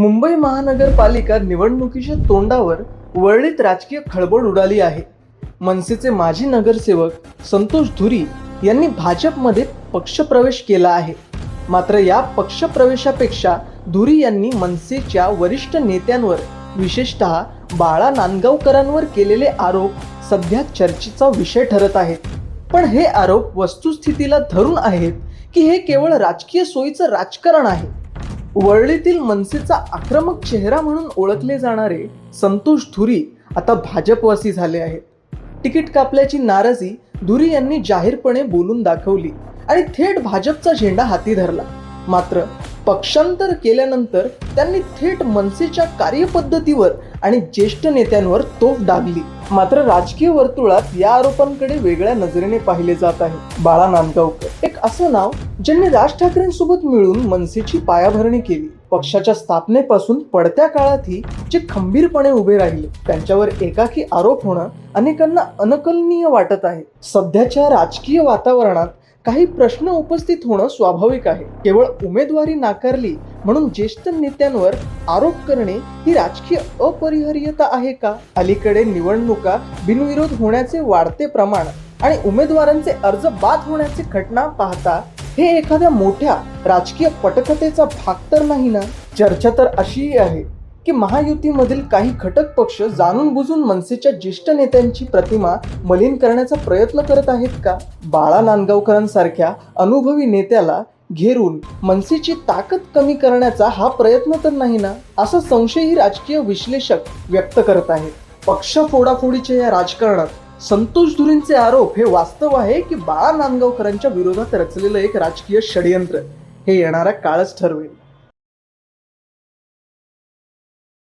मुंबई महानगरपालिका निवडणुकीच्या तोंडावर वळलीत राजकीय खळबळ उडाली आहे. मनसेचे माजी नगरसेवक संतोष धुरी यांनी भाजपमध्ये पक्षप्रवेश केला आहे. मात्र या पक्षप्रवेशापेक्षा धुरी यांनी मनसेच्या वरिष्ठ नेत्यांवर विशेषतः बाळा नांदगावकरांवर केलेले आरोप सध्या चर्चेचा विषय ठरत आहेत. पण हे आरोप वस्तुस्थितीला धरून आहेत की हे केवळ राजकीय सोयीचं राजकारण आहे. वरळीतील मनसेचा आक्रमक चेहरा म्हणून ओळखले जाणारे संतोष धुरी आता भाजपवासी झाले आहेत. तिकीट कापल्याची नाराजी धुरी यांनी जाहीरपणे बोलून दाखवली आणि थेट भाजपचा झेंडा हाती धरला. मात्र पक्षांतर केल्यानंतर त्यांनी थेट मनसेच्या कार्यपद्धतीवर आणि ज्येष्ठ नेत्यांवर तोफ डागली. मात्र राजकीय वर्तुळात या आरोपांकडे वेगळ्या नजरेने पाहिले जात आहे. बाळा नांदगावकर. एक असं नाव ज्यांनी राज ठाकरेंसोबत मिळून मनसेची पायाभरणी केली. पक्षाच्या स्थापनेपासून पडत्या काळातही जे खंबीरपणे उभे राहिले त्यांच्यावर एकाकी आरोप होणं अनेकांना अनकलनीय वाटत आहे. सध्याच्या राजकीय वातावरणात काही प्रश्न उपस्थित होणं स्वाभाविक आहे. केवळ उमेदवारी नाकारली म्हणून ज्येष्ठ नेत्यांवर आरोप करणे ही राजकीय अपरिहार्यता आहे का? अलीकडे निवडणुका बिनविरोध होण्याचे वाढते प्रमाण आणि उमेदवारांचे अर्ज बाद होण्याचे घटना पाहता हे एखाद्या मोठ्या राजकीय पटकथेचा भाग तर नाही ना? चर्चा तर अशीही आहे. की महायुतीमधील काही घटक पक्ष जाणून बुजून मनसेच्या ज्येष्ठ नेत्यांची प्रतिमा मलिन करण्याचा प्रयत्न करत आहेत का? बाळा नांदगावकरांसारख्या अनुभवी नेत्याला घेरून मनसेची ताकद कमी करण्याचा हा प्रयत्न तर नाही ना? असा संशयही राजकीय विश्लेषक व्यक्त करत आहेत. पक्ष फोडाफोडीच्या या राजकारणात संतोष धुरींचे आरोप हे वास्तव आहे की बाळा नांदगावकरांच्या विरोधात रचलेलं एक राजकीय षडयंत्र हे येणारा काळच ठरवेल.